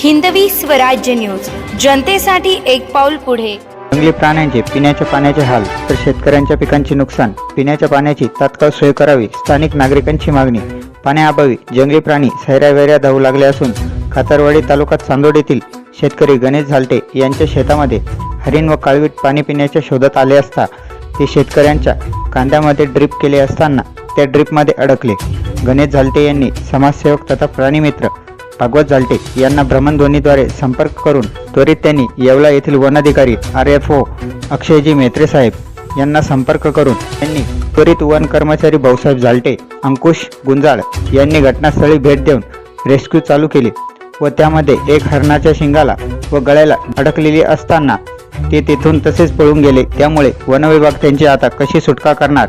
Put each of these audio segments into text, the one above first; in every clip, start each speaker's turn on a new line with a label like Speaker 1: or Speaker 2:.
Speaker 1: Hindavi Swarajya news. जनतेसाठी एक पाऊल पुढे.
Speaker 2: जंगली प्राण्यांचे पिण्याच्या पाण्याचे हाल तर शेतकऱ्यांच्या पिकांचे नुकसान पिण्याच्या पाण्याची तात्काळ सोय करावी स्थानिक नागरिकांची मागणी पाण्याअभावी जंगली प्राणी सैरावैऱ्या धावू लागले असून खातरवाडी तालुक्यात चांदोड येथील शेतकरी गणेश झालटे यांच्या शेतामध्ये हरिण व काळवीट पाणी पिण्याच्या शोधात आले असता ते शेतकऱ्यांच्या कांद्यामध्ये ड्रीप केले असताना त्या ड्रीपमध्ये अडकले. गणेश झालटे यांनी समाजसेवक तथा प्राणीमित्र भागवत जालटे यांना भ्रमणध्वनीद्वारे संपर्क करून त्वरित त्यांनी येवला येथील वनाधिकारी आर एफ ओ अक्षयजी मेत्रे साहेब यांना संपर्क करून त्यांनी त्वरित वन कर्मचारी भाऊसाहेब जालटे अंकुश गुंजाळ यांनी घटनास्थळी भेट देऊन रेस्क्यू चालू केली व त्यामध्ये एक हरणाच्या शिंगाला व गळ्याला अडकलेली असताना ते तिथून तसेच पळून गेले. त्यामुळे वनविभाग त्यांची आता कशी सुटका करणार?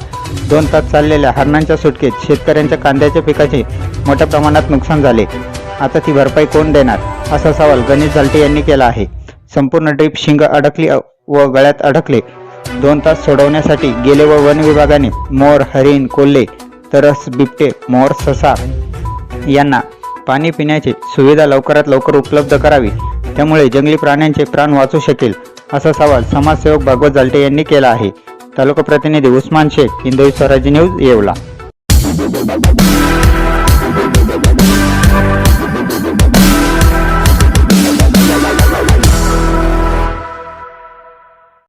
Speaker 2: दोन तास चाललेल्या हरणांच्या सुटकेत शेतकऱ्यांच्या कांद्याच्या पिकाचे मोठ्या प्रमाणात नुकसान झाले. आता ती भरपाई कोण देणार? असा सवाल गणेश झालटे यांनी केला आहे. संपूर्ण ड्रीप शिंग अडकली व गळ्यात अडकले. दोन तास सोडवण्यासाठी गेले व वन विभागाने मोर हरिण कोल्हे तरस बिबटे मोर ससा यांना पाणी पिण्याची सुविधा लवकरात लवकर उपलब्ध करावी. त्यामुळे जंगली प्राण्यांचे प्राण वाचू शकेल असा सवाल समाजसेवक भागवत जालटे यांनी केला आहे. तालुका प्रतिनिधी उस्मान शेख हिंदवी स्वराज्य न्यूज येवला.